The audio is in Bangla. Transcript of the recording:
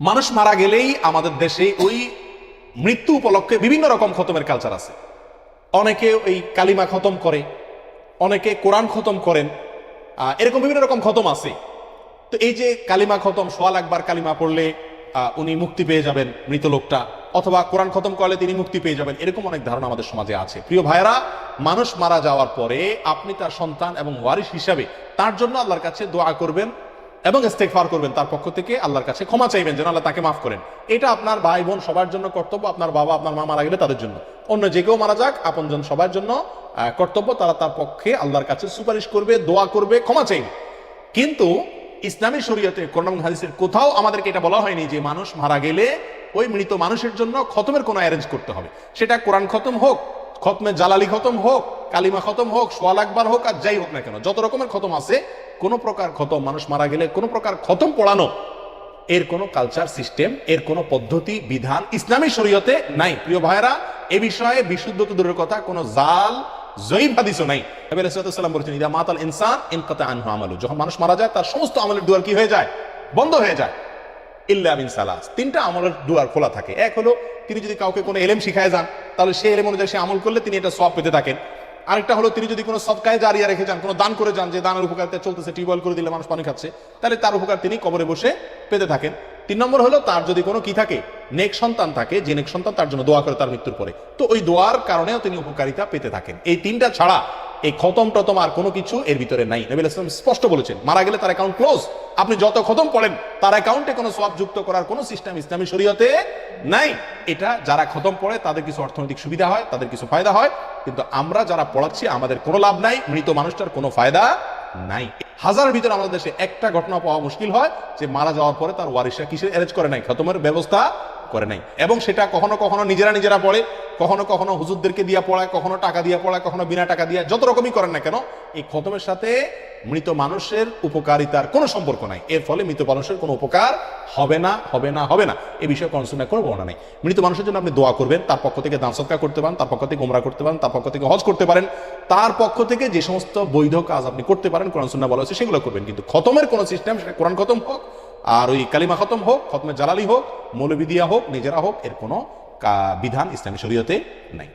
মানুষ মারা গেলেই আমাদের দেশে ওই মৃত্যু উপলক্ষে বিভিন্ন রকম খতমের কালচার আছে। অনেকে ওই কালিমা খতম করে, অনেকে কোরআন খতম করেন এরকম বিভিন্ন রকম খতম আছে। তো এই যে কালিমা খতম, সোয়াল একবার কালিমা পড়লে উনি মুক্তি পেয়ে যাবেন মৃত লোকটা, অথবা কোরআন খতম করলে তিনি মুক্তি পেয়ে যাবেন, এরকম অনেক ধারণা আমাদের সমাজে আছে। প্রিয় ভাইয়েরা, মানুষ মারা যাওয়ার পরে আপনি তার সন্তান এবং ওয়ারিশ হিসাবে তার জন্য আল্লাহর কাছে দোয়া করবেন। এবং ইস্তেগফার করবেন তার পক্ষ থেকে আল্লাহর কাছে ক্ষমা চাইবেন যেন আল্লাহ তাকে মাফ করেন। এটা আপনার ভাই বোন সবার জন্য কর্তব্য, আপনার বাবা, আপনার মা মারা গেলে তাদের জন্য। অন্য যে কেউ মারা যাক, আপনজন সবার জন্য কর্তব্য, তারা তার পক্ষে আল্লাহর কাছে সুপারিশ করবে, দোয়া করবে, ক্ষমা চাইবে। কিন্তু ইসলামী শরীয়তে কোরআন হাদিসের কোথাও আমাদেরকে এটা বলা হয়নি যে মানুষ মারা গেলে ওই মৃত মানুষের জন্য খতমের কোনো অ্যারেঞ্জ করতে হবে। সেটা কোরআন খতম হোক খতমে জালালি খতম হোক, কালিমা খতম হোক, সোয়াল আকবার হোক আর যাই হোক না কেন, যত রকমের খতম আছে, কোনো প্রকার খতম, মানুষ মারা গেলে কোনো প্রকার খতম পড়ানো, এর কোনো কালচার সিস্টেম এর কোনো পদ্ধতি, বিধান ইসলামী শরীয়তে নাই। প্রিয় ভাইরা এ বিষয়ে বিশুদ্ধ তো দূরের কথা, কোনো জাল, জয়ীব হাদিসও নাই। নবী সালাম বলেছেন, ইদা মাতাল ইনসান ইনকাতা আনহু আমালু যখন মানুষ মারা যায়, তার সমস্ত আমলের দুয়ার কি হয়ে যায়? বন্ধ হয়ে যায়। ইল্লা মিন সালাস। তিনটা আমলের দুয়ার খোলা থাকে। এক হলো, তিনি যদি কাউকে কোনো এলেম শিখায় যান, তাহলে সেই এলেম অনুযায়ী সে আমল করলে তিনি এটা সব পেতে থাকেন। আরেকটা হলো, তিনি যদি কোনো সবকায় জারিয়া রেখে যান, কোনো দান করে যান, যে দানের উপকারিতা চলতেছে টিউবওয়েল করে দিলে মানুষ পানি খাচ্ছে, তাহলে তার উপকার তিনি কবরে বসে পেতে থাকেন। তিন নম্বর হলো, তার যদি কোনো কি থাকে, নেক সন্তান থাকে, যে নেক সন্তান তার জন্য দোয়া করে তার মৃত্যুর পরে। তো ওই দোয়ার কারণেও তিনি উপকারিতা পেতে থাকেন। এই তিনটা ছাড়া এই খতম টতম আর কোনো কিছু এর ভিতরে নাই। নবী ইসলাম স্পষ্ট বলেছেন, মারা গেলে তার অ্যাকাউন্ট ক্লোজ আপনি যত খতম পড়েন, তার অ্যাকাউন্টে কোনো সব যুক্ত করার কোনো সিস্টেম ইসলামী শরীয়তে নাই। এটা যারা খতম পড়ে, তাদের কিছু অর্থনৈতিক সুবিধা হয়, তাদের কিছু ফায়দা হয়। কিন্তু আমরা যারা পড়াচ্ছি, আমাদের কোনো লাভ নাই, মৃত মানুষটার কোনো ফায়দা নাই। হাজার ভিতরে আমাদের দেশে একটা ঘটনা পাওয়া মুশকিল হয়, যে মারা যাওয়ার পরে তার ওয়ারিসা কিসের অ্যারেঞ্জ করে নাই? খতমের ব্যবস্থা করে নাই। এবং সেটা কখনো কখনো নিজেরা নিজেরা পড়ে, কখনো কখনো হুজুরদেরকে দিয়া পড়ায়, কখনো টাকা দিয়া পড়ায়, কখনো বিনা টাকা দিয়া, যত রকমই করেন না কেন, এই খতমের সাথে মৃত মানুষের উপকারিতার কোনো সম্পর্ক নাই। এর ফলে মৃত মানুষের কোনো উপকার হবে না হবে না হবে না। এ বিষয়ে কনসুনা কোনো বর্ণনা নেই। মৃত মানুষের জন্য আপনি দোয়া করবেন, তার পক্ষ থেকে দান সৎকার করতে পারেন, তার পক্ষ থেকে গোমরা করতে পারেন, তার পক্ষ থেকে হজ করতে পারেন, তার পক্ষ থেকে যে সমস্ত বৈধ কাজ আপনি করতে পারেন, কোরআন সুন্নাহ বলা হয়েছে, সেগুলো করবেন। কিন্তু খতমের কোনো সিস্টেম সেটা কোরআন খতম হোক আর ওই কালিমা খতম হোক, খতমে জালালি হোক মৌলবিদিয়া হোক, নিজেরা হোক, এর কোনো বিধান ইসলামী শরীয়তে নাই।